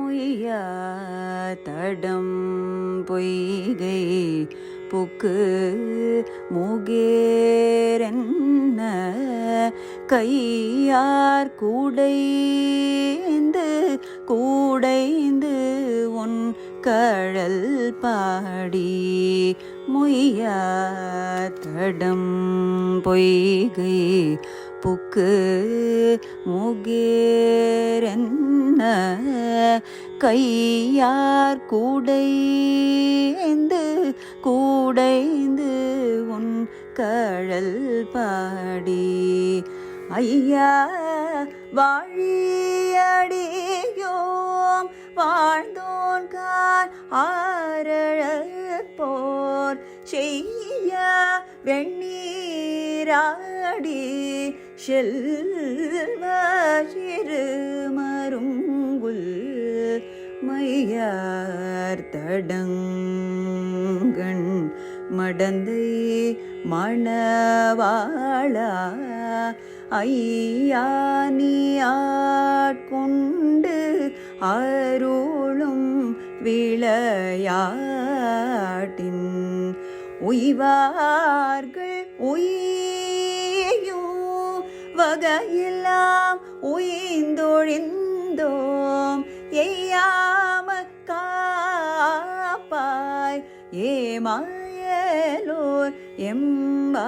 முய்ய தடம் பொய்கை புக்கு முகேரென்ன கையார் கூடைந்து கூடைந்து உன் கழல் பாடி முய்ய தடம் பொய்கை புக்கு முகேரென்ன கையார் கூடைந்து கூடைந்து உன் கழல் பாடி. ஐயா வாழியடியோம் வாழ்ந்தோன்கால் ஆரழப்போர். செய்ய வெண்ணீராடி செல்வ மையார் தடங்கண் மடந்தை மணவாளா ஐயானியாட்கொண்டு அருளும் விளையாட்டின் உய்வார்கள் உயும் வகையெல்லாம் உயிர் ஏமாயலோர் எம்பா